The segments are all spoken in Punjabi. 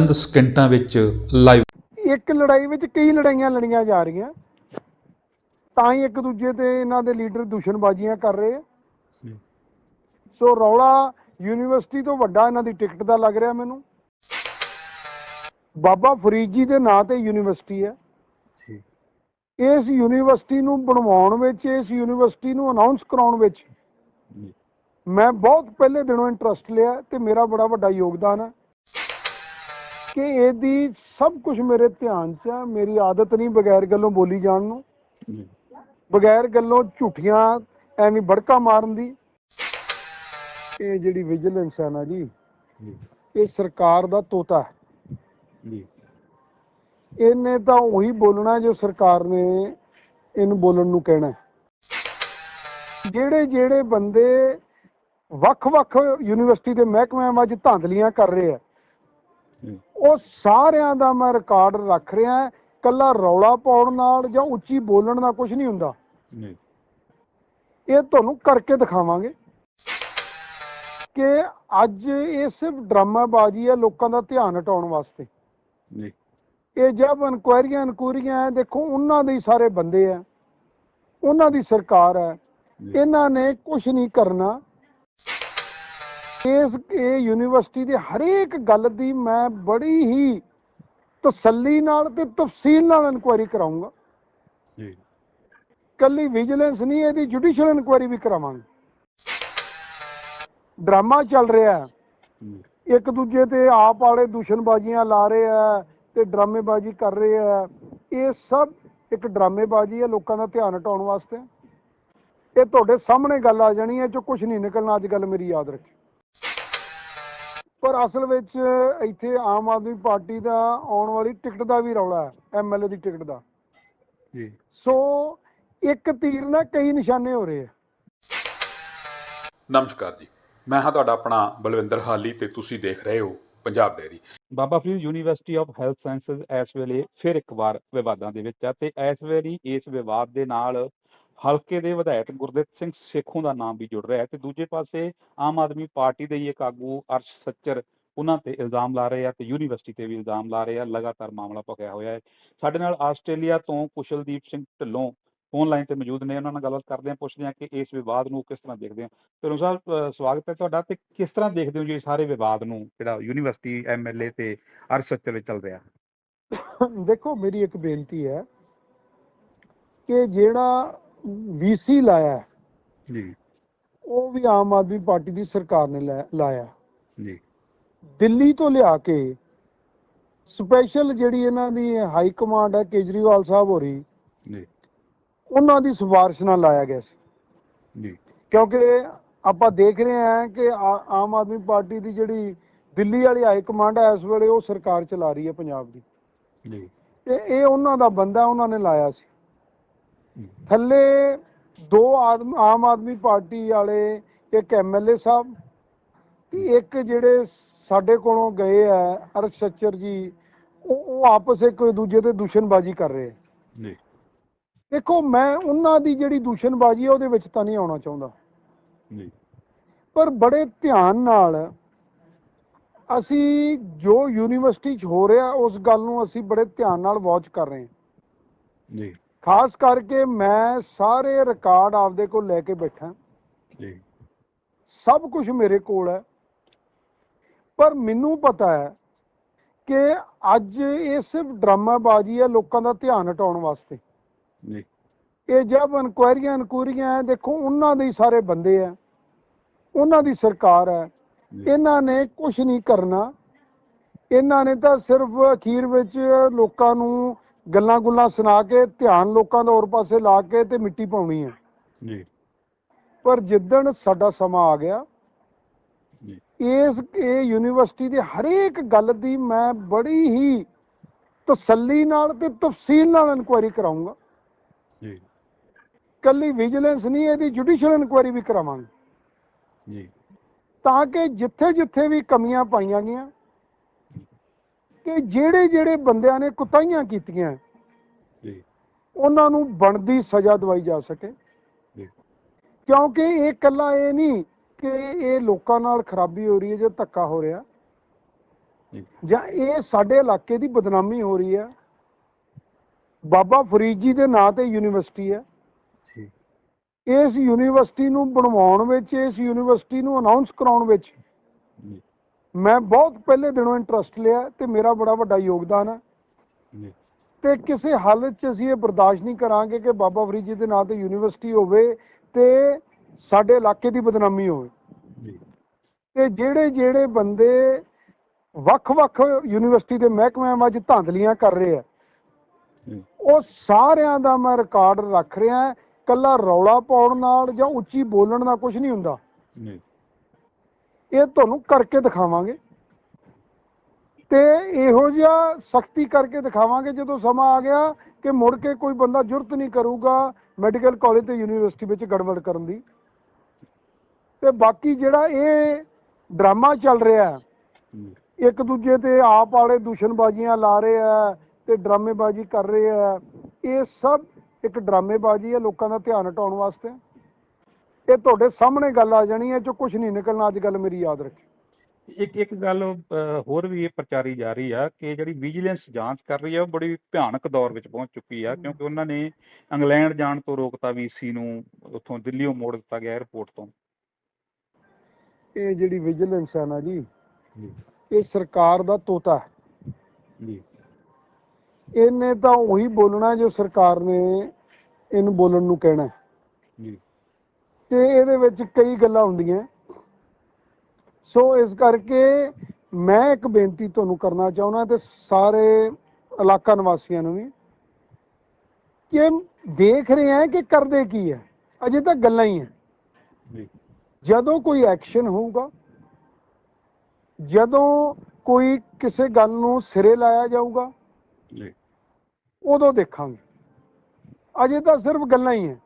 ਚੰਦ ਸਕਿੰਟਾਂ ਵਿੱਚ ਲਾਈਵ ਇੱਕ ਲੜਾਈ ਵਿੱਚ ਕਈ ਲੜਾਈਆਂ ਲੜੀਆਂ ਜਾ ਰਹੀਆਂ। ਤਾਂ ਹੀ ਇੱਕ ਦੂਜੇ ਤੇ ਇਹਨਾਂ ਦੇ ਲੀਡਰ ਦੁਸ਼ਮਣਬਾਜ਼ੀਆਂ ਕਰ ਰਹੇ ਆ। ਸੋ ਰੌਲਾ ਯੂਨੀਵਰਸਿਟੀ ਤੋਂ ਵੱਡਾ ਇਹਨਾਂ ਦੀ ਟਿਕਟ ਦਾ ਲੱਗ ਰਿਹਾ ਮੈਨੂੰ। ਬਾਬਾ ਫਰੀਦ ਜੀ ਦੇ ਨਾਂ ਤੇ ਯੂਨੀਵਰਸਿਟੀ ਹੈ। ਇਸ ਯੂਨੀਵਰਸਿਟੀ ਨੂੰ ਬਣਵਾਉਣ ਵਿੱਚ ਇਸ ਯੂਨੀਵਰਸਿਟੀ ਨੂੰ ਅਨਾਉਂਸ ਕਰਾਉਣ ਵਿੱਚ ਮੈਂ ਬਹੁਤ ਪਹਿਲੇ ਦਿਨੋਂ ਇੰਟਰਸਟ ਲਿਆ ਤੇ ਮੇਰਾ ਬੜਾ ਵੱਡਾ ਯੋਗਦਾਨ ਹੈ। ਕਿ ਇਹਦੀ ਸਭ ਕੁਝ ਮੇਰੇ ਧਿਆਨ 'ਚ ਹੈ ਮੇਰੀ ਆਦਤ ਨਹੀਂ ਬਗੈਰ ਗੱਲੋਂ ਬੋਲੀ ਜਾਣ ਨੂੰ। ਬਗੈਰ ਗੱਲੋਂ ਝੂਠੀਆਂ ਐਵੇਂ ਬੜਕਾ ਮਾਰਨ ਦੀ। ਇਹ ਜਿਹੜੀ ਵਿਜੀਲੈਂਸ ਹੈ ਨਾ ਜੀ ਇਹ ਸਰਕਾਰ ਦਾ ਤੋਤਾ ਹੈ। ਇਹਨੇ ਤਾਂ ਉਹੀ ਬੋਲਣਾ ਜੋ ਸਰਕਾਰ ਨੇ ਇਹਨੂੰ ਬੋਲਣ ਨੂੰ ਕਹਿਣਾ। ਜਿਹੜੇ ਜਿਹੜੇ ਬੰਦੇ ਵੱਖ-ਵੱਖ ਯੂਨੀਵਰਸਿਟੀ ਦੇ ਮਹਿਕਮਿਆਂ ਵਿੱਚ ਧਾਂਦਲੀਆਂ ਕਰ ਰਹੇ ਆ ਉਹ ਸਾਰਿਆਂ ਦਾ ਮੈਂ ਰਿਕਾਰਡ ਰੱਖ ਰਿਹਾ ਕੱਲਾ ਰੌਲਾ ਪਾਉਣ ਨਾਲ ਜਾਂ ਉੱਚੀ ਬੋਲਣ ਨਾਲ ਕੁਝ ਨਹੀਂ ਹੁੰਦਾ। ਇਹ ਤੁਹਾਨੂੰ ਕਰਕੇ ਦਿਖਾਵਾਂਗੇ ਕਿ ਅੱਜ ਇਹ ਸਿਰਫ ਡਰਾਮਾਬਾਜ਼ੀ ਹੈ ਲੋਕਾਂ ਦਾ ਧਿਆਨ ਹਟਾਉਣ ਵਾਸਤੇ। ਇਹ ਜਦ ਇਨਕੁਆਇਰੀਆਂ ਇਨਕੁਆਇਰੀਆਂ ਹੈ ਦੇਖੋ ਉਹਨਾਂ ਦੇ ਹੀ ਸਾਰੇ ਬੰਦੇ ਆ ਉਹਨਾਂ ਦੀ ਸਰਕਾਰ ਹੈ। ਇਹਨਾਂ ਨੇ ਕੁਝ ਨਹੀਂ ਕਰਨਾ। ਇਸ ਇਹ ਯੂਨੀਵਰਸਿਟੀ ਦੇ ਹਰੇਕ ਗੱਲ ਦੀ ਮੈਂ ਬੜੀ ਹੀ ਤਸੱਲੀ ਨਾਲ ਤੇ ਤਫਸੀਲ ਨਾਲ ਇਨਕੁਆਇਰੀ ਕਰਾਉਂਗਾ ਕੱਲੀ ਵਿਜੀਲੈਂਸ ਨਹੀਂ ਇਹਦੀ ਜੁਡੀਸ਼ੀਅਲ ਇਨਕੁਆਇਰੀ ਵੀ ਕਰਾਵਾਂਗੇ। ਡਰਾਮਾ ਚੱਲ ਰਿਹਾ ਹੈ। ਇੱਕ ਦੂਜੇ ਤੇ ਆਪ ਵਾਲੇ ਦੂਸ਼ਣਬਾਜ਼ੀਆਂ ਲਾ ਰਹੇ ਆ ਤੇ ਡਰਾਮੇਬਾਜ਼ੀ ਕਰ ਰਹੇ ਆ ਇਹ ਸਭ ਇੱਕ ਡਰਾਮੇਬਾਜ਼ੀ ਹੈ ਲੋਕਾਂ ਦਾ ਧਿਆਨ ਹਟਾਉਣ ਵਾਸਤੇ। ਇਹ ਤੁਹਾਡੇ ਸਾਹਮਣੇ ਗੱਲ ਆ ਜਾਣੀ ਹੈ ਜੋ ਕੁਝ ਨਹੀਂ ਨਿਕਲਣਾ ਅੱਜ ਗੱਲ ਮੇਰੀ ਯਾਦ ਰੱਖੀ ਪਰ ਅਸਲ ਵਿੱਚ ਇੱਥੇ ਆਮ ਆਦਮੀ ਪਾਰਟੀ ਦਾ ਆਉਣ ਵਾਲੀ ਟਿਕਟ ਦਾ ਵੀ ਰੌਲਾ ਹੈ ਐਮਐਲਏ ਦੀ ਟਿਕਟ ਦਾ। ਜੀ। ਸੋ ਇੱਕ ਤੀਰ ਨਾਲ ਕਈ ਨਿਸ਼ਾਨੇ ਹੋ ਰਹੇ ਆ। ਨਮਸਕਾਰ ਜੀ। ਮੈਂ ਹਾਂ ਤੁਹਾਡਾ ਆਪਣਾ ਬਲਵਿੰਦਰ ਹਾਲੀ ਤੇ ਤੁਸੀਂ ਦੇਖ ਰਹੇ ਹੋ Punjab dairy Baba Farid university of health sciences ਇਸ ਵੇਲੇ ਫਿਰ ਇੱਕ ਵਾਰ ਵਿਵਾਦਾਂ ਦੇ ਵਿੱਚ ਹੈ ਤੇ ਇਸ ਵੇਲੇ ਇਸ ਵਿਵਾਦ ਦੇ ਨਾਲ ਹਲਕੇ ਦੇ ਵਿਧਾਇਕ ਗੁਰਦਿੱਤ ਸਿੰਘ ਸੇਖੋਂ ਦਾ ਨਾਮ ਵੀ ਜੁੜ ਰਿਹਾ ਹੈ ਤੇ ਦੂਜੇ ਪਾਸੇ ਆਮ ਆਦਮੀ ਪਾਰਟੀ ਦੇ ਇੱਕ ਆਗੂ ਅਰਸ਼ ਸੱਚਰ, ਉਹਨਾਂ ਤੇ ਇਲਜ਼ਾਮ ਲਾ ਰਹੇ ਆ ਤੇ ਯੂਨੀਵਰਸਿਟੀ ਤੇ ਵੀ ਇਲਜ਼ਾਮ ਲਾ ਰਹੇ ਆ, ਲਗਾਤਾਰ ਮਾਮਲਾ ਭਖਿਆ ਹੋਇਆ ਹੈ। ਸਾਡੇ ਨਾਲ ਆਸਟ੍ਰੇਲੀਆ ਤੋਂ ਕੁਸ਼ਲਦੀਪ ਸਿੰਘ ਢਿੱਲੋਂ ਫੋਨ ਲਾਈਨ ਤੇ ਮੌਜੂਦ ਨੇ, ਉਹਨਾਂ ਨਾਲ ਗੱਲਬਾਤ ਕਰਦੇ ਹਾਂ, ਪੁੱਛਦੇ ਹਾਂ ਕਿ ਇਸ ਵਿਵਾਦ ਨੂੰ ਕਿਸ ਤਰ੍ਹਾਂ ਦੇਖਦੇ ਆ ਢਿੱਲੋਂ ਸਾਹਿਬ ਸਵਾਗਤ ਹੈ ਤੁਹਾਡਾ ਤੇ ਕਿਸ ਤਰ੍ਹਾਂ ਦੇਖਦੇ ਹੋ ਜੀ ਇਹ ਸਾਰੇ ਵਿਵਾਦ ਨੂੰ, ਜਿਹੜਾ ਯੂਨੀਵਰਸਿਟੀ ਐਮਐਲਏ ਤੇ ਅਰਸ਼ ਸੱਚਰ ਵਿੱਚ ਚੱਲ ਰਿਹਾ? ਦੇਖੋ, ਮੇਰੀ ਇੱਕ ਬੇਨਤੀ ਹੈ ਕਿ ਜਿਹੜਾ ਵੀਸੀ ਲਾਇਆ ਹੈ, ਜੀ। ਉਹ ਵੀ ਆਮ ਆਦਮੀ ਪਾਰਟੀ ਦੀ ਸਰਕਾਰ ਨੇ ਲਾਇਆ। ਜੀ। ਦਿੱਲੀ ਤੋਂ ਲਿਆ ਕੇ ਸਪੈਸ਼ਲ ਜਿਹੜੀ ਇਹਨਾਂ ਦੀ ਹਾਈ ਕਮਾਂਡ ਹੈ ਕੇਜਰੀਵਾਲ ਸਾਹਿਬ ਹੋਰੀ ਜੀ। ਉਹਨਾਂ ਦੀ ਸਿਫਾਰਿਸ਼ ਨਾਲ ਲਾਇਆ ਗਿਆ ਸੀ। ਜੀ। ਕਿਉਂਕਿ ਆਪਾਂ ਦੇਖ ਰਹੇ ਹਾਂ ਕਿ ਆ- ਆਮ ਆਦਮੀ ਪਾਰਟੀ ਦੀ ਜਿਹੜੀ ਦਿੱਲੀ ਵਾਲੀ ਹਾਈ ਕਮਾਂਡ ਹੈ ਇਸ ਵੇਲੇ ਉਹ ਸਰਕਾਰ ਚਲਾ ਰਹੀ ਹੈ ਪੰਜਾਬ ਦੀ। ਜੀ। ਤੇ ਇਹ ਉਹਨਾਂ ਦਾ ਬੰਦਾ ਉਹਨਾਂ ਨੇ ਲਾਇਆ ਸੀ। ਥੱਲੇ ਦੋ ਆਦਮ ਆਮ ਆਦਮੀ ਪਾਰਟੀ ਵਾਲੇ ਇੱਕ ਐਮਐਲਏ ਸਾਹਿਬ ਤੇ ਇੱਕ ਜਿਹੜੇ ਸਾਡੇ ਕੋਲੋਂ ਗਏ ਆ ਅਰਸ਼ ਸੱਚਰ ਜੀ ਉਹ ਉਹ ਆਪਸ ਇੱਕ ਦੂਜੇ ਤੇ ਦੁਸ਼ਮਣਬਾਜ਼ੀ ਕਰ ਰਹੇ ਜੀ। ਦੇਖੋ ਮੈਂ ਉਹਨਾਂ ਦੀ ਜਿਹੜੀ ਦੁਸ਼ਮਣਬਾਜ਼ੀ ਹੈ ਉਹਦੇ ਵਿੱਚ ਤਾਂ ਨਹੀਂ ਆਉਣਾ ਚਾਹੁੰਦਾ। ਜੀ। ਪਰ ਬੜੇ ਧਿਆਨ ਨਾਲ ਅਸੀਂ ਜੋ ਯੂਨੀਵਰਸਿਟੀ 'ਚ ਹੋ ਰਿਹਾ ਉਸ ਗੱਲ ਨੂੰ ਅਸੀਂ ਬੜੇ ਧਿਆਨ ਨਾਲ ਵਾਚ ਕਰ ਰਹੇ ਹਾਂ। ਜੀ। ਖਾਸ ਕਰਕੇ ਮੈਂ ਸਾਰੇ ਰਿਕਾਰਡ ਆਪਦੇ ਕੋਲ ਲੈ ਕੇ ਬੈਠਾ। ਜੀ। ਸਭ ਕੁਝ ਮੇਰੇ ਕੋਲ ਹੈ। ਪਰ ਮੈਨੂੰ ਪਤਾ ਹੈ ਕਿ ਅੱਜ ਇਹ ਸਿਰਫ ਡਰਾਮਾਬਾਜ਼ੀ ਹੈ ਲੋਕਾਂ ਦਾ ਧਿਆਨ ਹਟਾਉਣ ਵਾਸਤੇ। ਜੀ। ਇਹ ਜਦ ਇਨਕੁਆਇਰੀਆਂ ਇਨਕੁਆਇਰੀਆਂ ਹੈ ਦੇਖੋ ਉਹਨਾਂ ਦੇ ਹੀ ਸਾਰੇ ਬੰਦੇ ਆ ਉਹਨਾਂ ਦੀ ਸਰਕਾਰ ਹੈ। ਇਹਨਾਂ ਨੇ ਕੁਝ ਨਹੀਂ ਕਰਨਾ। ਇਹਨਾਂ ਨੇ ਤਾਂ ਸਿਰਫ ਅਖੀਰ ਵਿੱਚ ਲੋਕਾਂ ਨੂੰ ਗੱਲਾਂ ਗੁੱਲਾਂ ਸੁਣਾ ਕੇ ਧਿਆਨ ਲੋਕਾਂ ਦਾ ਹੋਰ ਪਾਸੇ ਲਾ ਕੇ ਤੇ ਮਿੱਟੀ ਪਾਉਣੀ ਹੈ। ਜੀ। ਪਰ ਜਿੱਦਣ ਸਾਡਾ ਸਮਾਂ ਆ ਗਿਆ ਜੀ। ਇਸ ਇਹ ਯੂਨੀਵਰਸਿਟੀ ਦੇ ਹਰੇਕ ਗੱਲ ਦੀ ਮੈਂ ਬੜੀ ਹੀ ਤਸੱਲੀ ਨਾਲ ਤੇ ਤਫਸੀਲ ਨਾਲ ਇਨਕੁਆਇਰੀ ਕਰਾਉਂਗਾ ਜੀ। ਕੱਲੀ ਵਿਜੀਲੈਂਸ ਨਹੀਂ ਇਹਦੀ ਜੁਡੀਸ਼ੀਅਲ ਇਨਕੁਆਇਰੀ ਵੀ ਕਰਾਵਾਂਗੇ। ਜੀ। ਤਾਂ ਕਿ ਜਿੱਥੇ ਜਿੱਥੇ ਵੀ ਕਮੀਆਂ ਪਾਈਆਂ ਗਈਆਂ ਕਿ ਜਿਹੜੇ ਜਿਹੜੇ ਬੰਦਿਆਂ ਨੇ ਕੁਤਾਹੀਆਂ ਕੀਤੀਆਂ ਜੀ। ਉਹਨਾਂ ਨੂੰ ਬਣਦੀ ਸਜ਼ਾ ਦਵਾਈ ਜਾ ਸਕੇ। ਜੀ। ਕਿਉਂਕਿ ਇਹ ਇਕੱਲਾ ਇਹ ਨਹੀਂ ਕਿ ਇਹ ਲੋਕਾਂ ਨਾਲ ਖਰਾਬੀ ਹੋ ਰਹੀ ਹੈ ਜਾਂ ਧੱਕਾ ਹੋ ਰਿਹਾ। ਜੀ। ਇਹ ਸਾਡੇ ਇਲਾਕੇ ਦੀ ਬਦਨਾਮੀ ਹੋ ਰਹੀ ਹੈ। ਬਾਬਾ ਫਰੀਦ ਜੀ ਦੇ ਨਾਂ ਤੇ ਯੂਨੀਵਰਸਿਟੀ ਹੈ। ਜੀ। ਇਸ ਯੂਨੀਵਰਸਿਟੀ ਨੂੰ ਬਣਵਾਉਣ ਵਿੱਚ ਇਸ ਯੂਨੀਵਰਸਿਟੀ ਨੂੰ ਅਨਾਉਂਸ ਕਰਾਉਣ ਵਿੱਚ ਮੈਂ ਬਹੁਤ ਪਹਿਲੇ ਦਿਨੋਂ ਇੰਟਰਸਟ ਲਿਆ ਤੇ ਮੇਰਾ ਬੜਾ ਵੱਡਾ ਯੋਗਦਾਨ ਹੈ। ਜੀ। ਤੇ ਕਿਸੇ ਹਾਲਤ 'ਚ ਅਸੀਂ ਇਹ ਬਰਦਾਸ਼ਤ ਨਹੀਂ ਕਰਾਂਗੇ ਕਿ ਬਾਬਾ ਫਰੀਦ ਜੀ ਦੇ ਨਾਂ ਤੇ ਯੂਨੀਵਰਸਿਟੀ ਹੋਵੇ ਤੇ ਸਾਡੇ ਇਲਾਕੇ ਦੀ ਬਦਨਾਮੀ ਹੋਵੇ। ਜੀ। ਤੇ ਜਿਹੜੇ ਜਿਹੜੇ ਬੰਦੇ ਵੱਖ-ਵੱਖ ਯੂਨੀਵਰਸਿਟੀ ਦੇ ਮਹਿਕਮਿਆਂ ਵਿੱਚ ਧਾਂਦਲੀਆਂ ਕਰ ਰਹੇ ਆ ਉਹ ਸਾਰਿਆਂ ਦਾ ਮੈਂ ਰਿਕਾਰਡ ਰੱਖ ਰਿਹਾ ਕੱਲਾ ਰੌਲਾ ਪਾਉਣ ਨਾਲ ਜਾਂ ਉੱਚੀ ਬੋਲਣ ਨਾਲ ਕੁਝ ਨਹੀਂ ਹੁੰਦਾ। ਜੀ। ਇਹ ਤੁਹਾਨੂੰ ਕਰਕੇ ਦਿਖਾਵਾਂਗੇ। ਤੇ ਇਹੋ ਜਿਹਾ ਸਖਤੀ ਕਰਕੇ ਦਿਖਾਵਾਂਗੇ, ਜਦੋਂ ਸਮਾਂ ਆ ਗਿਆ ਕਿ ਮੁੜ ਕੇ ਕੋਈ ਬੰਦਾ ਜੁਰਤ ਨਹੀਂ ਕਰੂਗਾ ਮੈਡੀਕਲ ਕਾਲਜ ਤੇ ਯੂਨੀਵਰਸਿਟੀ ਵਿੱਚ ਗੜਬੜ ਕਰਨ ਦੀ। ਤੇ ਬਾਕੀ ਜਿਹੜਾ ਇਹ ਡਰਾਮਾ ਚੱਲ ਰਿਹਾ ਇੱਕ ਦੂਜੇ ਤੇ ਆਪ ਵਾਲੇ ਦੂਸ਼ਣਬਾਜ਼ੀਆਂ ਲਾ ਰਹੇ ਆ ਤੇ ਡਰਾਮੇਬਾਜ਼ੀ ਕਰ ਰਹੇ ਆ ਇਹ ਸਭ ਇੱਕ ਡਰਾਮੇਬਾਜ਼ੀ ਹੈ ਲੋਕਾਂ ਦਾ ਧਿਆਨ ਹਟਾਉਣ ਵਾਸਤੇ। ਇਹ ਤੁਹਾਡੇ ਸਾਹਮਣੇ ਗੱਲ ਆ ਜਾਣੀ ਹੈ ਜੋ ਕੁਝ ਨਹੀਂ ਨਿਕਲਣਾ ਅੱਜ ਗੱਲ ਮੇਰੀ ਯਾਦ ਰੱਖੀ। ਇੱਕ ਇੱਕ ਗੱਲ ਹੋਰ ਵੀ ਇਹ ਪ੍ਰਚਾਰੀ ਜਾ ਰਹੀ ਆ ਕਿ ਜਿਹੜੀ ਵਿਜੀਲੈਂਸ ਜਾਂਚ ਕਰ ਰਹੀ ਆ ਉਹ ਬੜੀ ਭਿਆਨਕ ਦੌਰ ਵਿੱਚ ਪਹੁੰਚ ਚੁੱਕੀ ਆ ਕਿਉਂਕਿ ਉਹਨਾਂ ਨੇ ਇੰਗਲੈਂਡ ਜਾਣ ਤੋਂ ਰੋਕਤਾ ਵੀਸੀ ਨੂੰ ਉੱਥੋਂ ਦਿੱਲੀੋਂ ਮੋੜ ਦਿੱਤਾ ਗਿਆ 에ਅਰਪੋਰਟ ਤੋਂ। ਇਹ ਜਿਹੜੀ ਵਿਜੀਲੈਂਸ ਹੈ ਨਾ ਜੀ ਇਹ ਸਰਕਾਰ ਦਾ ਤੋਤਾ ਹੈ। ਜੀ। ਇਹਨੇ ਤਾਂ ਉਹੀ ਬੋਲਣਾ ਜੋ ਸਰਕਾਰ ਨੇ ਇਹਨੂੰ ਬੋਲਣ ਨੂੰ ਕਹਿਣਾ। ਜੀ। ਤੇ ਇਹਦੇ ਵਿੱਚ ਕਈ ਗੱਲਾਂ ਹੁੰਦੀਆਂ। ਸੋ ਇਸ ਕਰਕੇ ਮੈਂ ਇੱਕ ਬੇਨਤੀ ਤੁਹਾਨੂੰ ਕਰਨਾ ਚਾਹੁੰਦਾ ਤੇ ਸਾਰੇ ਇਲਾਕਾ ਨਿਵਾਸੀਆਂ ਨੂੰ ਵੀ ਕਿ ਦੇਖ ਰਹੇ ਆ ਕਿ ਕਰਦੇ ਕੀ ਹੈ। ਅਜੇ ਤਾਂ ਗੱਲਾਂ ਹੀ ਹੈ। ਜਦੋਂ ਕੋਈ ਐਕਸ਼ਨ ਹੋਊਗਾ ਜਦੋਂ ਕੋਈ ਕਿਸੇ ਗੱਲ ਨੂੰ ਸਿਰੇ ਲਾਇਆ ਜਾਊਗਾ ਜੀ। ਉਦੋਂ ਦੇਖਾਂਗੇ। ਅਜੇ ਤਾਂ ਸਿਰਫ ਗੱਲਾਂ ਹੀ ਹੈ।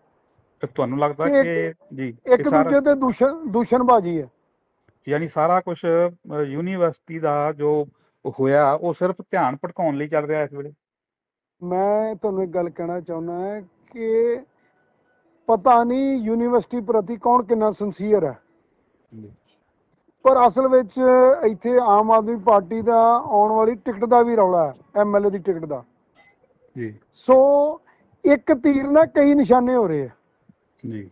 ਤੇ ਤੁਹਾਨੂੰ ਲੱਗਦਾ ਕਿ ਜੀ ਇੱਕ ਸਾਰਾ- ਦੂਜੇ ਤੇ ਦੂਸ਼ਣ ਦੂਸ਼ਣਬਾਜ਼ੀ ਹੈ। ਯਾਨੀ ਸਾਰਾ ਕੁਝ ਯੂਨੀਵਰਸਿਟੀ ਦਾ ਜੋ ਹੋਇਆ ਉਹ ਸਿਰਫ ਧਿਆਨ ਭਟਕਾਉਣ ਲਈ ਚੱਲ ਰਿਹਾ ਇਸ ਵੇਲੇ? ਮੈਂ ਤੁਹਾਨੂੰ ਇੱਕ ਗੱਲ ਕਹਿਣਾ ਚਾਹੁੰਦਾ ਹਾਂ ਕਿ ਪਤਾ ਨਹੀਂ ਯੂਨੀਵਰਸਿਟੀ ਪ੍ਰਤੀ ਕੌਣ ਕਿੰਨਾ ਸਿੰਸੀਅਰ ਹੈ। ਜੀ। ਪਰ ਅਸਲ ਵਿੱਚ ਇੱਥੇ ਆਮ ਆਦਮੀ ਪਾਰਟੀ ਦਾ ਆਉਣ ਵਾਲੀ ਟਿਕਟ ਦਾ ਵੀ ਰੌਲਾ ਹੈ ਐਮਐਲਏ ਦੀ ਟਿਕਟ ਦਾ। ਜੀ। ਸੋ ਇੱਕ ਤੀਰ ਨਾਲ ਕਈ ਨਿਸ਼ਾਨੇ ਹੋ ਰਹੇ ਆ ਜੀ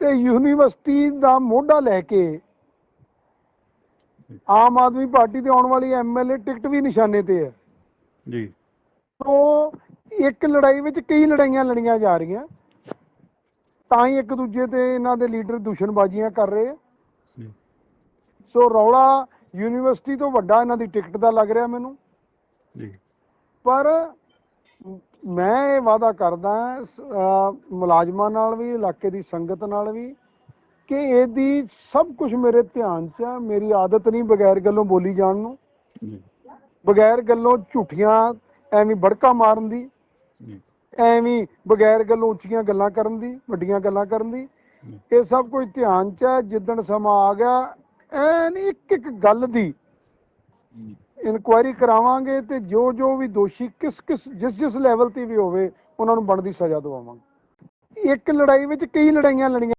ਤੇ ਯੂਨੀਵਰਸਿਟੀ ਦਾ ਮੋਢਾ ਲੈ ਕੇ ਆਮ ਆਦਮੀ ਪਾਰਟੀ ਦੇ ਆਉਣ ਵਾਲੀ ਐਮਐਲਏ ਟਿਕਟ ਵੀ ਨਿਸ਼ਾਨੇ ਤੇ ਹੈ। ਜੀ। ਸੋ ਇੱਕ ਲੜਾਈ ਵਿੱਚ ਕਈ ਲੜਾਈਆਂ ਲੜੀਆਂ ਜਾ ਰਹੀਆਂ। ਤਾਂ ਹੀ ਇੱਕ ਦੂਜੇ ਤੇ ਇਹਨਾਂ ਦੇ ਲੀਡਰ ਦੂਸ਼ਣਬਾਜ਼ੀਆਂ ਕਰ ਰਹੇ ਆ। ਜੀ। ਸੋ ਰੌਲਾ ਯੂਨੀਵਰਸਿਟੀ ਤੋਂ ਵੱਡਾ ਇਹਨਾਂ ਦੀ ਟਿਕਟ ਦਾ ਲੱਗ ਰਿਹਾ ਮੈਨੂੰ। ਜੀ। ਪਰ ਮੈਂ ਇਹ ਵਾਅਦਾ ਕਰਦਾ ਮੁਲਾਜ਼ਮਾਂ ਨਾਲ ਵੀ ਇਲਾਕੇ ਦੀ ਸੰਗਤ ਨਾਲ ਵੀ ਕਿ ਇਹਦੀ ਸਭ ਕੁਝ ਮੇਰੇ ਧਿਆਨ 'ਚ ਹੈ ਮੇਰੀ ਆਦਤ ਨਹੀਂ ਬਗੈਰ ਗੱਲੋਂ ਬੋਲੀ ਜਾਣ ਨੂੰ। ਬਗੈਰ ਗੱਲੋਂ ਝੂਠੀਆਂ ਐਵੇਂ ਬੜਕਾ ਮਾਰਨ ਦੀ ਐਵੇਂ ਬਗੈਰ ਗੱਲੋਂ ਉੱਚੀਆਂ ਗੱਲਾਂ ਕਰਨ ਦੀ ਵੱਡੀਆਂ ਗੱਲਾਂ ਕਰਨ ਦੀ। ਇਹ ਸਭ ਕੁਝ ਧਿਆਨ 'ਚ ਹੈ ਜਿੱਦਣ ਸਮਾਂ ਆ ਗਿਆ ਐਨ ਇੱਕ ਇੱਕ ਗੱਲ ਦੀ ਇਨਕੁਆਇਰੀ ਕਰਾਵਾਂਗੇ ਤੇ ਜੋ ਜੋ ਵੀ ਦੋਸ਼ੀ ਕਿਸ ਕਿਸ ਜਿਸ ਜਿਸ ਲੈਵਲ ਤੇ ਵੀ ਹੋਵੇ, ਉਹਨਾਂ ਨੂੰ ਬਣਦੀ ਸਜ਼ਾ ਦਵਾਵਾਂਗੇ। ਇੱਕ ਲੜਾਈ ਵਿੱਚ ਕਈ ਲੜਾਈਆਂ ਲੜੀਆਂ